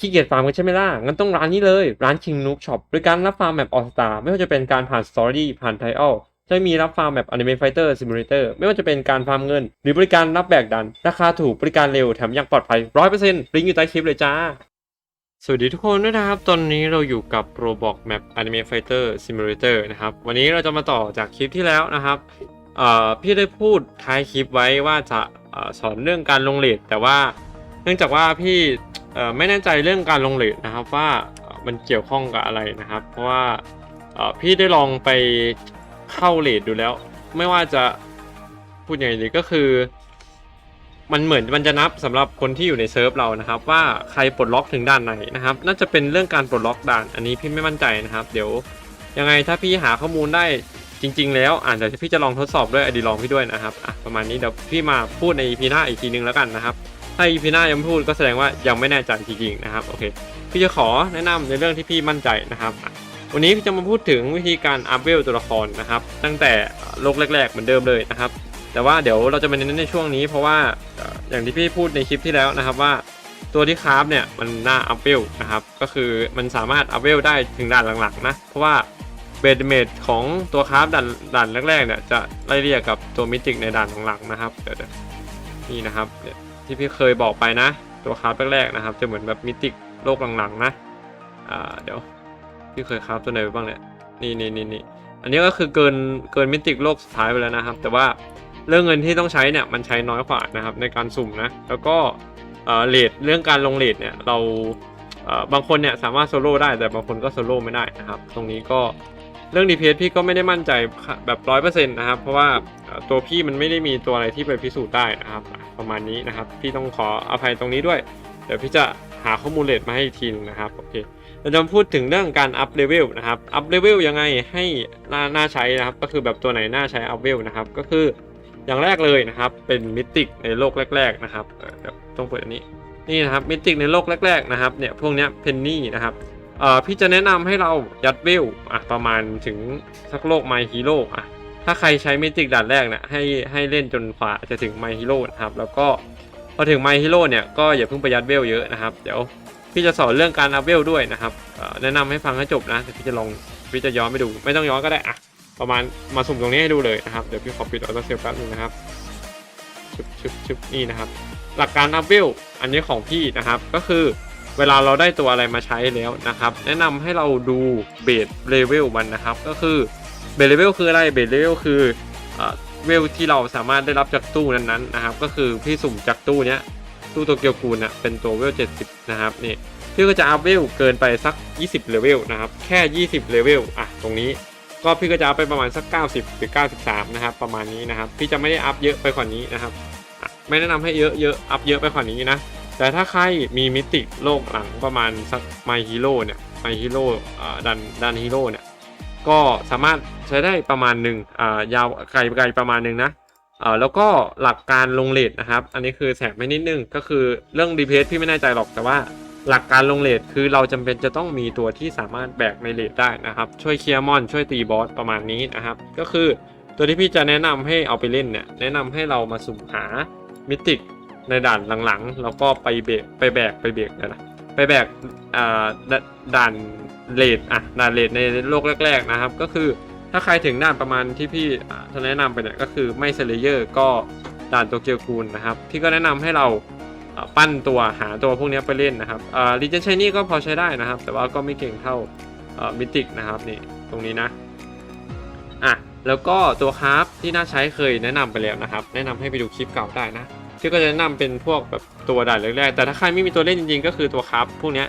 ขี้เกียจฟาร์มกันใช่ไหมล่ะ งั้นต้องร้านนี้เลย ร้าน King Nook Shop บริการรับฟาร์มแบบออสตาไม่ว่าจะเป็นการผ่านสตอรี่ผ่านไทอัลจะมีรับฟาร์มแบบ Anime Fighter Simulator ไม่ว่าจะเป็นการฟาร์มเงิน หรือบริการรับแบกดัน ราคาถูกบริการเร็วแถมยังปลอดภัย100%ลิงก์อยู่ใต้คลิปเลยจ้า สวัสดีทุกคนด้วยนะครับ ตอนนี้เราอยู่กับ Roblox Map Anime Fighter Simulator นะครับ วันนี้เราจะมาต่อจากคลิปที่แล้วนะครับพี่ได้พูดท้ายคลิปไว้ว่าจะอสอนเรื่องการลงเลทแต่ว่า เนื่องจากว่าพี่ ไม่แน่ใจเรื่องการลงเลทนะครับว่ามันเกี่ยวข้องกับอะไรนะครับ เพราะว่าพี่ได้ลองไปเข้าเลทดูแล้ว ไม่ว่าจะพูดยังไงดีก็คือ มันเหมือนมันจะนับสำหรับคนที่อยู่ในเซิร์ฟเรานะครับ ว่าใครปลดล็อกถึงด่านไหนนะครับ น่าจะเป็นเรื่องการปลดล็อกด่าน อันนี้พี่ไม่มั่นใจนะครับ เดี๋ยวยังไงถ้าพี่หาข้อมูลได้จริง ๆ แล้วอ่านเดี๋ยวพี่จะลองทดสอบด้วยอดีลองพี่ด้วยนะครับอะประมาณนี้เดี๋ยวพี่มาพูดใน EP หน้าอีกทีนึงแล้วกันนะครับ ถ้า EP หน้ายังพูดก็แสดงว่ายังไม่แน่ใจจริงๆนะครับโอเคพี่จะขอแนะนำในเรื่องที่พี่มั่นใจนะครับวันนี้พี่จะมาพูดถึงวิธีการอัพเวลตัวละครนะครับ ตั้งแต่โลกแรกๆเหมือนเดิมเลยนะครับ แต่ว่าเดี๋ยวเราจะมาเน้นในช่วงนี้เพราะว่าอย่างที่พี่พูดในคลิปที่แล้วนะครับว่าตัวที่คราฟเนี่ยมันน่าอัพเวลนะครับก็คือมันสามารถอัพเวลได้ถึงด่านหลังๆนะเพราะว่าเบดเมดของตัวคราฟด่านด่านแรกๆเนี่ยจะไล่เรียกกับตัวมิติกในด่านหลังๆนะครับเดี๋ยวนี่นะครับเนี่ย ที่พี่เคยบอกไปนะ ตัวคราฟแรกๆนะครับ จะเหมือนแบบมิติกโลกหลังๆนะอ่าเดี๋ยวพี่เคยคราฟตัวไหนไปบ้างเนี่ยนี่นี่นี่นี่อันนี้ก็คือเกินเกินมิติกโลกสุดท้ายไปแล้วนะครับ แต่ว่าเรื่องเงินที่ต้องใช้เนี่ยมันใช้น้อยกว่านะครับในการสุ่มนะแล้วก็เอ่อเลทเรื่องการลงเลทเนี่ยเราเอ่อบางคนเนี่ยสามารถโซโล่ได้แต่บางคนก็โซโล่ไม่ได้นะครับ ตรงนี้ก็ เรื่อง DPS พี่ก็ไม่ได้มั่นใจแบบร้อยเปอร์เซ็นต์นะครับ เพราะว่าตัวพี่มันไม่ได้มีตัวอะไรที่ไปพิสูจน์ได้นะครับ ประมาณนี้นะครับ พี่ต้องขออภัยตรงนี้ด้วย เดี๋ยวพี่จะหาข้อมูลเลทมาให้อีกทีนึงนะครับโอเคเราจะพูดถึงเรื่องการอัพเลเวลนะครับอัพเลเวลยังไงให้น่าน่าใช้นะครับ ก็คือแบบตัวไหนน่าใช้อัพเลเวลนะครับ ก็คืออย่างแรกเลยนะครับ เป็นมิติกในโลกแรก ๆ นะครับเดี๋ยวต้องเปิดอันนี้นี่นะครับมิติกในโลกแรก ๆ นะครับเนี่ยพวกเนี้ยเพนนี่นะครับ เอ่อพี่จะแนะนำให้เรายัดเวลอะประมาณถึงสักโลกไมฮีโร่อะถ้าใครใช้เมิติกด่านแรกเนี่ยให้ให้เล่นจนฝ่าจะถึงไมฮีโร่นะครับแล้วก็พอถึงไมฮีโร่เนี่ยก็อย่าเพิ่งไปยัดเวลเยอะนะครับเดี๋ยวพี่จะสอนเรื่องการอัพเวลด้วยนะครับแนะนำให้ฟังให้จบนะแต่พี่จะลองพี่จะย้อนไปดู ไม่ต้องย้อนก็ได้อะประมาณมาสุ่มตรงนี้ให้ดูเลยนะครับเดี๋ยวพี่ขอปิดออโต้เซลแป๊บนึงนะครับชึบชึบชึบนี่นะครับ หลักการอัพเวลอันนี้ของพี่นะครับก็คือ เวลาเราได้ตัวอะไรมาใช้แล้วนะครับ แนะนำให้เราดูเบสเลเวลมันนะครับ ก็คือเบสเลเวลคืออะไรเบสเลเวลคือเวลที่เราสามารถได้รับจากตู้นั้นๆนะครับ ก็คือพี่สุ่มจากตู้เนี้ยตู้โตเกียวกูลนะเป็นตัวเวล 70 นะครับนี่พี่ก็จะอัพเวลเกินไปสัก 20 เลเวลนะครับ แค่ 20 เลเวลอะตรงนี้ก็พี่ก็จะอัพไปประมาณสัก 90 หรือ 93 นะครับ ประมาณนี้นะครับ พี่จะไม่ได้อัพเยอะไปกว่านี้นะครับ ไม่แนะนำให้เยอะเยอะอัพเยอะไปกว่านี้นะ แต่ถ้าใครมีมิติโลกหลังประมาณสักไมฮีโร่เนี่ยไมฮีโร่ดันดันฮีโร่เนี่ยก็สามารถใช้ได้ประมาณหนึ่งอ่ายาวไกลไกลประมาณหนึ่งนะอ่อแล้วก็หลักการลงเลทนะครับ อันนี้คือแถมไปนิดนึงก็คือเรื่อง DPS พี่ไม่แน่ใจหรอกแต่ว่าหลักการลงเลทคือเราจำเป็นจะต้องมีตัวที่สามารถแบกในเลทได้นะครับ ช่วยเคลียร์มอนช่วยตีบอสประมาณนี้นะครับ ก็คือตัวที่พี่จะแนะนำให้เอาไปเล่นเนี่ยแนะนำให้เรามาสุ่มหามิติก ในด่านหลังๆ แล้วก็ไปเบรกไปแบกไปเบรกนะนะไปแบกอ่าด่านเลทอะด่านเลทในโลกแรก ๆนะครับ ก็คือถ้าใครถึงด่านประมาณที่พี่อ่าจะแนะนำไปเนี่ยก็คือไม่เซเลเยอร์ก็ด่านโตเกียวคูนนะครับพี่ก็แนะนำให้เราปั้นตัวหาตัวพวกนี้ไปเล่นนะครับอ่าลิเจนชัยนี่ก็พอใช้ได้นะครับ แต่ว่าก็ไม่เก่งเท่ามิติกนะครับนี่ตรงนี้นะอะแล้วก็ตัวคราฟที่น่าใช้เคยแนะนำไปแล้วนะครับ แนะนำให้ไปดูคลิปเก่าได้นะ พี่ก็จะนะนำเป็นพวกแบบตัวด่านแรกๆ แต่ถ้าใครไม่มีตัวเล่นจริงๆ ก็คือตัวคราฟพวกเนี้ย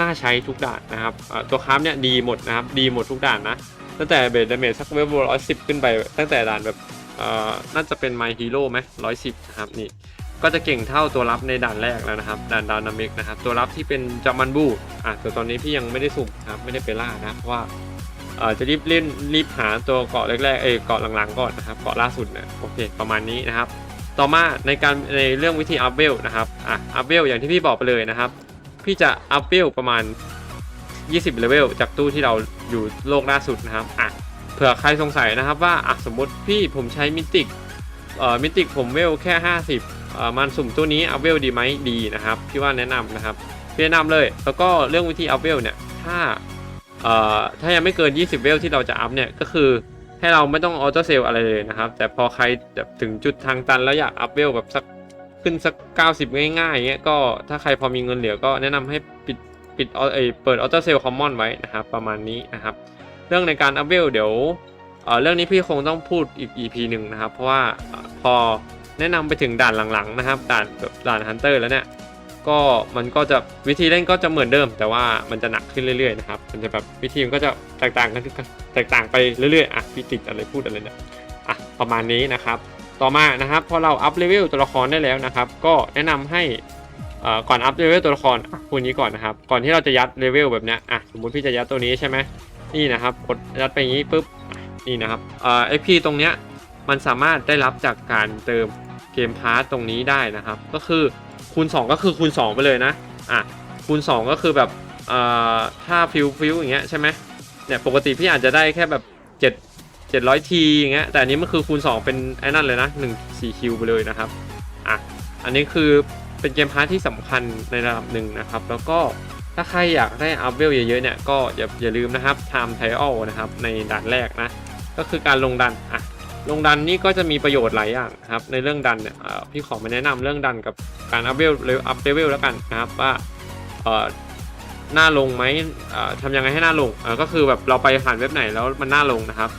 น่าใช้ทุกด่านนะครับตัวคราฟเนี่ยดีหมดนะครับดีหมดทุกด่านนะตั้งแต่เบสดาเมจสักเวลร้อยสิบขึ้นไป ตั้งแต่ด่านแบบน่าจะเป็น My Hero ไหมร้อยสิบนะครับนี่ก็จะเก่งเท่าตัวรับในด่านแรกแล้วนะครับด่านดาวนามิกนะครับตัวรับที่เป็นจามันบูอะแต่ตอนนี้พี่ยังไม่ได้สุ่มนะครับไม่ได้ไปล่านะเพราะว่าจะรีบเล่นรีบหาตัวเกาะแรกๆเอเกาะหลังๆก่อนนะครับเกาะล่าสุดเนี่ยโอเค ประมาณนี้นะครับ ต่อมาในการในเรื่องวิธีอัพเวลนะครับอะอัพเวลอย่างที่พี่บอกไปเลยนะครับ พี่จะอัพเวลประมาณ 20เลเวลจากตู้ที่เราอยู่โลกล่าสุดนะครับอะเผื่อใครสงสัยนะครับว่าอะสมมติพี่ผมใช้มิติกเอ่อมิติกผมเวลแค่ 50เอ่อมันสุ่มตู้นี้อัพเวลดีไหมดีนะครับพี่ว่าแนะนำนะครับพี่แนะนำเลย แล้วก็เรื่องวิธีอัพเวลเนี่ยถ้าเอ่อถ้ายังไม่เกิน 20 เวลที่เราจะอัพเนี่ยก็คือ ให้เราไม่ต้องออโต้เซลอะไรเลยนะครับ แต่พอใครแบบถึงจุดทางตันแล้วอยากอัพเวลแบบสักขึ้นสัก 90 ง่ายๆอย่างเงี้ยก็ถ้าใครพอมีเงินเหลือก็แนะนำให้ปิดปิดเอยเปิดออโต้เซลคอมมอนไว้นะครับประมาณนี้นะครับ เรื่องในการอัพเวลเดี๋ยวเอ่อเรื่องนี้พี่คงต้องพูดอีก EP หนึ่งนะครับ เพราะว่าพอแนะนำไปถึงด่านหลังๆนะครับ ด่านแบบด่านฮันเตอร์แล้วเนี่ย ก็มันก็จะวิธีเล่นก็จะเหมือนเดิม แต่ว่ามันจะหนักขึ้นเรื่อยๆนะครับมันจะแบบวิธีมันก็จะแตกต่างกันแตกต่างไปเรื่อยๆอะพี่ติดอะไรพูดอะไรเนี่ยอะประมาณนี้นะครับ ต่อมานะครับพอเราอัพเลเวลตัวละครได้แล้วนะครับ ก็แนะนำให้อ่อก่อนอัพเลเวลตัวละครอะพูดนี้ก่อนนะครับ ก่อนที่เราจะยัดเลเวลแบบนี้อะสมมติพี่จะยัดตัวนี้ใช่ไหมนี่นะครับกดยัดไปอย่างนี้ปุ๊บนี่นะครับเอ่อ XP ตรงเนี้ยมันสามารถได้รับจากการเติมเกมพาร์ตตรงนี้ได้นะครับ ก็คือ คูณ 2 ก็คือคูณ 2 ไปเลยนะอะคูณ 2 ก็คือแบบเอ่อถ้าฟิวฟิวอย่างเงี้ยใช่ไหมเนี่ยปกติพี่อาจจะได้แค่แบบ7 700ทีอย่างเงี้ยแต่อันนี้มันคือคูณ 2 เป็นไอ้นั่นเลยนะ1 4คิวไปเลยนะครับอะอันนี้คือเป็นเกมพาร์ทที่สำคัญในระดับหนึ่งนะครับ แล้วก็ถ้าใครอยากได้อัพเวลเยอะๆเนี่ยก็อย่าอย่าลืมนะครับ time trial นะครับในด่านแรกนะก็คือการลงดันอะ ลงดันนี่ก็จะมีประโยชน์หลายอย่างครับในเรื่องดันเนี่ยพี่ขอมาแนะนำเรื่องดันกับการอัพเวลอัพเลเวลแล้วกันนะครับว่าหน้าลงไหมเอ่อทำยังไงให้หน้าลงก็คือแบบเราไปผ่านเว็บไหนแล้วมันหน้าลงนะครับ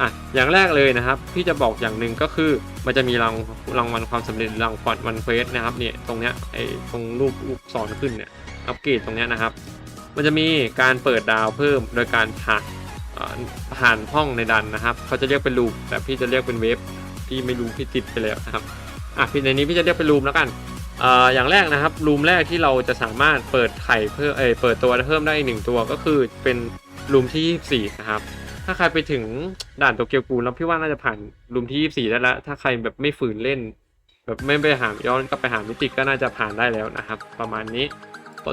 อะอย่างแรกเลยนะครับพี่จะบอกอย่างหนึ่งก็คือมันจะมีรางรางวัลความสำเร็จรางวัลวันเควสนะครับเนี่ยตรงเนี้ยไอ้ตรงรูปลูกศรขึ้นเนี่ยอัปเกรดตรงเนี้ยนะครับ มันจะมีการเปิดดาวเพิ่มโดยการผ่าน ผ่านห้องในดันนะครับเขาจะเรียกเป็นลูปแต่พี่จะเรียกเป็นเวฟพี่ไม่รู้พี่ติดไปแล้วนะครับอะพี่ในนี้พี่จะเรียกเป็นลูมแล้วกันอ่ออย่างแรกนะครับรูมแรกที่เราจะสามารถเปิดไข่เพิ่มเอยเปิดตัวเพิ่มได้อีกหนึ่งตัวก็คือเป็นรูมที่24นะครับถ้าใครไปถึงด่านโตเกียวกูแล้วพี่ว่าน่าจะผ่านรูมที่24ได้แล้วถ้าใครแบบไม่ฝืนเล่น แบบไม่ไปหาย้อนกลับไปหามิติก็น่าจะผ่านได้แล้วนะครับ ประมาณนี้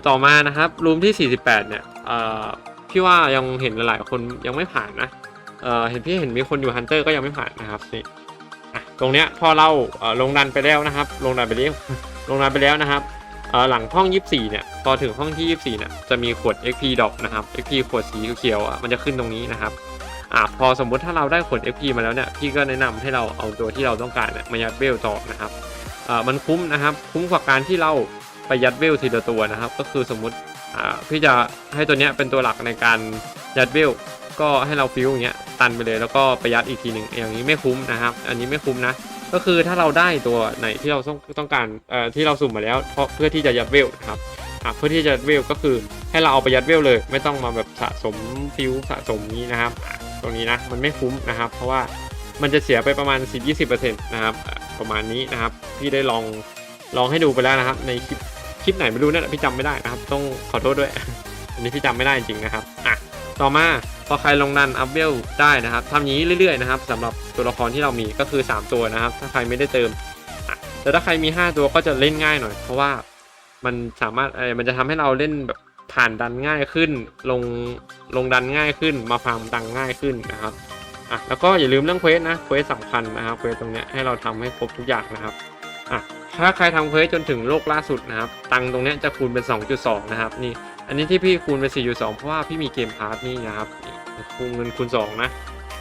ต่อมานะครับรูมที่ 48เนี่ยเอ่อ พี่ว่ายังเห็นหลายๆคนยังไม่ผ่านนะเอ่อเห็นพี่เห็นมีคนอยู่ฮันเตอร์ก็ยังไม่ผ่านนะครับนี่อะตรงเนี้ยพอเราเอ่อลงดันไปแล้วนะครับลงดันไปแล้วลงดันไปแล้วนะครับเอ่อหลังห้อง 24 เนี่ยพอถึงห้องที่ 24 เนี่ยจะมีขวด XP ดอกนะครับ XP ขวดสีเขียวมันจะขึ้นตรงนี้นะครับอะพอสมมุติถ้าเราได้ขวด XP มาแล้วเนี่ยพี่ก็แนะนำให้เราเอาตัวที่เราต้องการเนี่ยมายัดเวลต่อนะครับอ่ามันคุ้มนะครับ คุ้มกว่าการที่เราไปยัดเวลทีละตัวนะครับ ก็คือสมมติ พี่จะให้ตัวเนี้ยเป็นตัวหลักในการยัดเวลก็ให้เราฟิวอย่างเงี้ยตันไปเลยแล้วก็ไปยัดอีกทีหนึ่งอย่างนี้ไม่คุ้มนะครับ อันนี้ไม่คุ้มนะ ก็คือถ้าเราได้ตัวไหนที่เราต้องต้องการเอ่อที่เราสุ่มมาแล้วเพราะเพื่อที่จะยัดเวลนะครับเพื่อที่จะยัดเวลก็คือให้เราเอาไปยัดเวลเลย ไม่ต้องมาแบบสะสมฟิวสะสมนี้นะครับ ตรงนี้นะมันไม่คุ้มนะครับ เพราะว่ามันจะเสียไปประมาณ 10-20%นะครับประมาณนี้นะครับพี่ได้ลองลองให้ดูไปแล้วนะครับในคลิป ลิปไหนไม่รู้เนี่ยพี่จำไม่ได้นะครับ ต้องขอโทษด้วย อันนี้พี่จำไม่ได้จริงๆนะครับอะต่อมาพอใครลงดันอัพเวลได้นะครับทำอย่างนี้เรื่อยๆนะครับสำหรับตัวละครที่เรามีก็คือ 3 ตัวนะครับ ถ้าใครไม่ได้เติมอะแต่ถ้าใครมี 5 ตัวก็จะเล่นง่ายหน่อย เพราะว่ามันสามารถเออมันจะทำให้เราเล่นแบบผ่านดันง่ายขึ้น ลงลงดันง่ายขึ้น มาฟาร์มตังง่ายขึ้นนะครับอะแล้วก็อย่าลืมเรื่องเควสนะเควสสำคัญนะครับเควสตรงเนี้ยให้เราทำให้ครบทุกอย่างนะครับอะ ถ้าใครทำเควสจนถึงโลกล่าสุดนะครับ ตังตรงนี้จะคูณเป็น 2.2 นะครับนี่ อันนี้ที่พี่คูณเป็น 4.2 เพราะว่าพี่มีเกมพาร์ทนี่นะครับคูณเงินคูณ 2 นะ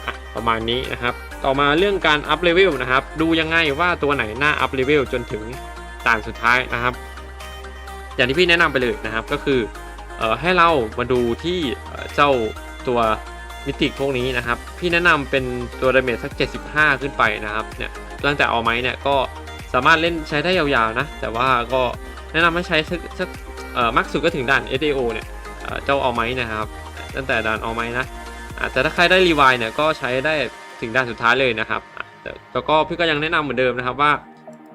อะประมาณนี้นะครับ ต่อมาเรื่องการอัพเลเวลนะครับ ดูยังไงว่าตัวไหนน่าอัพเลเวลจนถึงด่านสุดท้ายนะครับ อย่างที่พี่แนะนำไปเลยนะครับก็คือออให้เรามาดูที่เจ้าตัวมิติพวกนี้นะครับ พี่แนะนำเป็นตัวดาเมจสัก 75 ขึ้นไปนะครับเนี่ยตั้งแต่เอาไม้เนี่ยก็ สามารถเล่นใช้ได้ยาวๆนะ แต่ว่าก็แนะนำให้ใช้สักสักมากสุดก็ถึงด่าน SAO เนี่ยเจ้าเอาไม้นะครับ ตั้งแต่ด่านเอาไม้นะแต่ถ้าใครได้รีวายเนี่ยก็ใช้ได้ถึงด่านสุดท้ายเลยนะครับแต่แต่ก็พี่ก็ยังแนะนำเหมือนเดิมนะครับว่า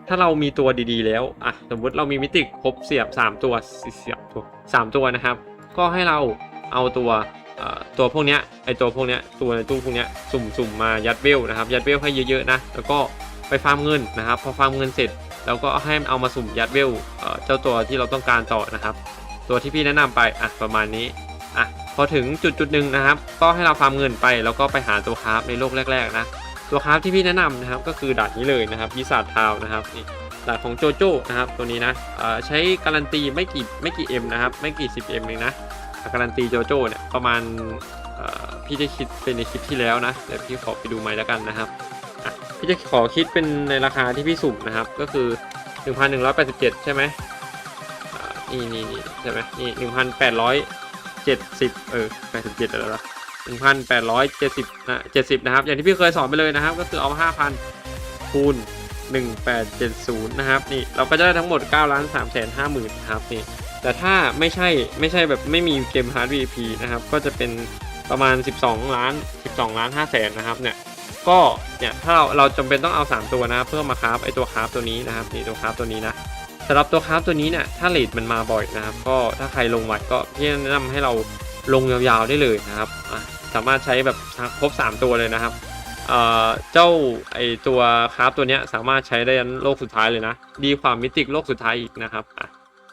ถ้าเรามีตัวดีๆ แล้วอะสมมุติเรามีมิติครบเสียบ 3 ตัวเสียบตัว3ตัวนะครับ ก็ให้เราเอาตัวตัวพวกเนี้ยไอตัวพวกเนี้ยตัวในตู้พวกเนี้ยสุ่มๆมายัดเวลนะครับ ยัดเวลให้เยอะๆนะแล้วก็ ไปฟาร์มเงินนะครับ พอฟาร์มเงินเสร็จแล้วก็ให้เอามาสุ่มยัดเวลเอ่อเจ้าตัวที่เราต้องการต่อนะครับ ตัวที่พี่แนะนำไปอะประมาณนี้อะพอถึงจุดจุดหนึ่งนะครับ ก็ให้เราฟาร์มเงินไป แล้วก็ไปหาตัวคราฟในโลกแรก ๆ นะตัวคราฟที่พี่แนะนำนะครับ ก็คือด่านนี้เลยนะครับยิสาทาวนะครับนี่ด่านของโจโจ้นะครับตัวนี้นะเอ่อใช้การันตีไม่กี่ไม่กี่ M นะครับไม่กี่ 10 M เองนะการันตีโจโจ้เนี่ยประมาณเอ่อพี่ได้คิดเป็นในคลิปที่แล้วนะเดี๋ยวพี่ขอไปดูใหม่แล้วกันนะครับ พี่จะขอคิดเป็นในราคาที่พี่สุ่มนะครับ ก็คือ 1,187 ใช่ไหมอ่านี่นี่นี่ใช่ไหมนี่1,870เออ87อะไรวะ1,870นะ70นะครับ อย่างที่พี่เคยสอนไปเลยนะครับ ก็คือเอา5,000คูณ1870นะครับ นี่เราก็จะได้ทั้งหมด9ล้าน3แสน5หมื่นนะครับนี่ แต่ถ้าไม่ใช่ไม่ใช่แบบไม่มีเกมฮาร์ด VIP นะครับ ก็จะเป็นประมาณ12ล้าน12ล้าน5แสนนะครับเนี่ย ก็เนี่ยถ้าเราเราจำเป็นต้องเอา 3 ตัวนะ เพื่อมาคราฟไอตัวคราฟตัวนี้นะครับนี่ตัวคราฟตัวนี้นะสำหรับตัวคราฟตัวนี้เนี่ยถ้าเลทมันมาบ่อยนะครับ ก็ถ้าใครลงไหวก็พี่แนะนำให้เราลงยาวๆได้เลยนะครับสามารถใช้แบบครบ 3 ตัวเลยนะครับเอ่อเจ้าไอตัวคราฟตัวเนี้ยสามารถใช้ได้ยันโลกสุดท้ายเลยนะ ดีความมิติกโลกสุดท้ายอีกนะครับอะ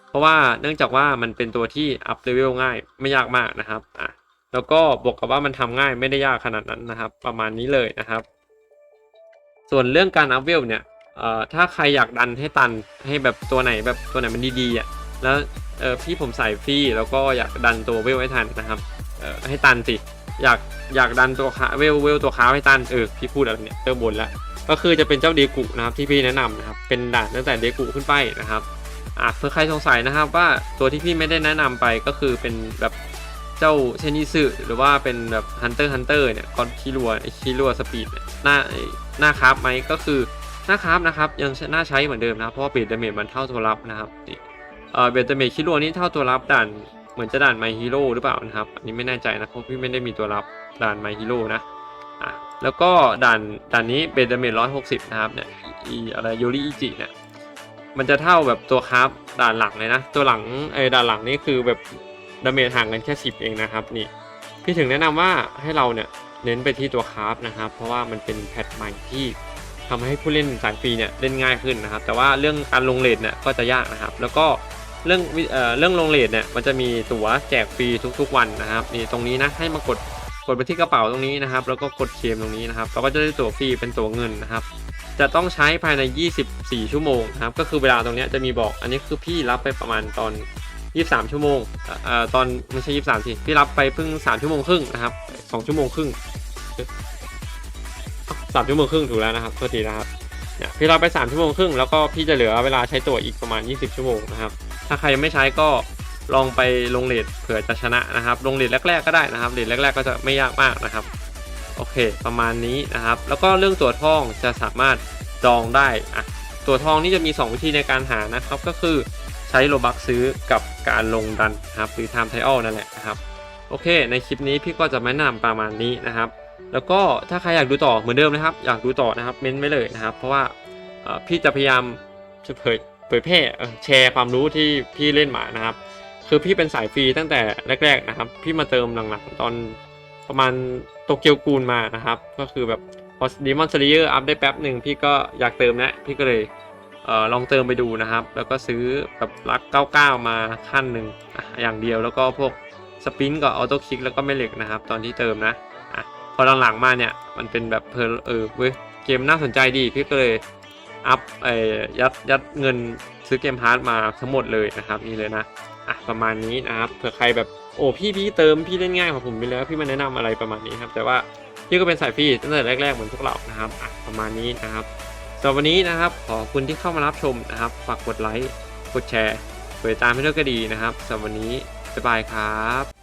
เพราะว่าเนื่องจากว่ามันเป็นตัวที่อัพเลเวลง่ายไม่ยากมากนะครับอะ แล้วก็บวกกับว่ามันทำง่ายไม่ได้ยากขนาดนั้นนะครับ ประมาณนี้เลยนะครับ ส่วนเรื่องการอัพเวลเนี่ยเอ่อถ้าใครอยากดันให้ตันให้แบบตัวไหนแบบตัวไหนมันดีๆอะแล้วเออพี่ผมใส่ฟรีแล้วก็อยากดันตัวเวลให้ทันนะครับเออให้ตันสิอยากอยากดันตัวขาเวลเวลตัวค้าให้ตันเออพี่พูดอะไรเนี่ยเติมบนแล้วก็คือจะเป็นเจ้าเดกุนะครับที่พี่แนะนำนะครับเป็นด่านตั้งแต่เดกุขึ้นไปนะครับอะเพื่อใครสงสัยนะครับว่าตัวที่พี่ไม่ได้แนะนำไปก็คือเป็นแบบ เจ้าเชนิสึหรือว่าเป็นแบบฮันเตอร์ฮันเตอร์เนี่ยกอนคิรัวไอคิรัวสปีดเนี่ยหน้าหน้าคราฟไหมก็คือหน้าคราฟนะครับยังน่าใช้เหมือนเดิมนะเพราะว่าเบสดาเมจมันเท่าตัวรับนะครับอีเออเบสดเมจคิรัวนี่เท่าตัวรับด่านเหมือนจะด่านไมฮีโร่หรือเปล่านะครับอันนี้ไม่แน่ใจนะเพราะพี่ไม่ได้มีตัวรับด่านไมฮีโร่นะอะแล้วก็ด่านด่านนี้เบดเมจร้อยหกสิบนะครับเนี่ยอีอะไรยูริอิจิเนี่ยมันจะเท่าแบบตัวคราฟด่านหลังเลยนะ ตัวหลังไอ้ด่านหลังนี่คือแบบ ดาเมจห่างกันแค่สิบเองนะครับนี่พี่ถึงแนะนำว่าให้เราเนี่ยเน้นไปที่ตัวคราฟนะครับ เพราะว่ามันเป็นแพทใหม่ที่ทำให้ผู้เล่นสายฟรีเนี่ยเล่นง่ายขึ้นนะครับ แต่ว่าเรื่องการลงเลทเนี่ยก็จะยากนะครับ แล้วก็เรื่องเอ่อเรื่องลงเลทเนี่ยมันจะมีตั๋วแจกฟรีทุกๆวันนะครับนี่ตรงนี้นะให้มากดกดไปที่กระเป๋าตรงนี้นะครับ แล้วก็กดเคมตรงนี้นะครับเราก็จะได้ตั๋วฟรีเป็นตั๋วเงินนะครับ จะต้องใช้ภายใน 24 ชั่วโมงนะครับก็คือเวลาตรงนี้จะมีบอกอันนี้คือพี่รับไปประมาณตอน 23 ชั่วโมงเอ่อตอนไม่ใช่23สิพี่รับไปเพิ่ง 3 ชั่วโมงครึ่งนะครับ 2 ชั่วโมงครึ่งสามชั่วโมงครึ่งถูกแล้วนะครับโทษทีนะครับเนี่ยพี่รับไป 3 ชั่วโมงครึ่งแล้วก็พี่จะเหลือเวลาใช้ตัวอีกประมาณ 20 ชั่วโมงนะครับ ถ้าใครยังไม่ใช้ก็ลองไปลงเลทเผื่อจะชนะนะครับ ลงเลทแรกๆก็ได้นะครับเลทแรก ๆ ก็จะไม่ยากมากนะครับ โอเค ประมาณนี้นะครับ แล้วก็เรื่องตัวทองจะสามารถจองได้อะตัวทองนี่จะมี 2 วิธีในการหานะครับ ก็คือ ใช้โลบักซื้อกับการลงดันครับหรือ Time Trial นั่นแหละนะครับโอเค ในคลิปนี้พี่ก็จะแนะนำประมาณนี้นะครับ แล้วก็ถ้าใครอยากดูต่อเหมือนเดิมนะครับ อยากดูต่อนะครับเม้นไว้เลยนะครับ เพราะว่าพี่จะพยายามจะเผยเผยแพร่แชร์ความรู้ที่พี่เล่นมานะครับ คือพี่เป็นสายฟรีตั้งแต่แรก ๆนะครับ พี่มาเติมหลังๆตอนประมาณโตเกียวกูลมานะครับ ก็คือแบบพอดีมอนสเลเยอร์อัพได้แป๊บหนึ่งพี่ก็อยากเติมนะพี่ก็เลย ออลองเติมไปดูนะครับ แล้วก็ซื้อแบบรัก 99 มาขั้นหนึ่งออย่างเดียวแล้วก็พวกสปินกับออโต้คลิกแล้วก็ไม่เหล็กนะครับ ตอนที่เติมนะอะพอหลังๆมาเนี่ยมันเป็นแบบเพลเออเว้ยเกมน่าสนใจดีพี่ก็เลยอัพเออยัดยัดเงินซื้อเกมพาร์ทมาทั้งหมดเลยนะครับนี่เลยนะอะประมาณนี้นะครับเผื่อใครแบบโอ้พี่พี่เติมพี่เล่นง่ายกว่าผมไปแล้วพี่มาแนะนำอะไรประมาณนี้ครับแต่ว่าพี่ก็เป็นสายฟรีตั้งแต่แรกๆเหมือนพวกเรานะครับอะประมาณนี้นะครับ สำหรับวันนี้นะครับ ขอบคุณที่เข้ามารับชมนะครับ ฝากกดไลค์ กดแชร์กดติดตามให้ด้วยก็ดีนะครับสำหรับวันนี้ บ๊ายบายครับ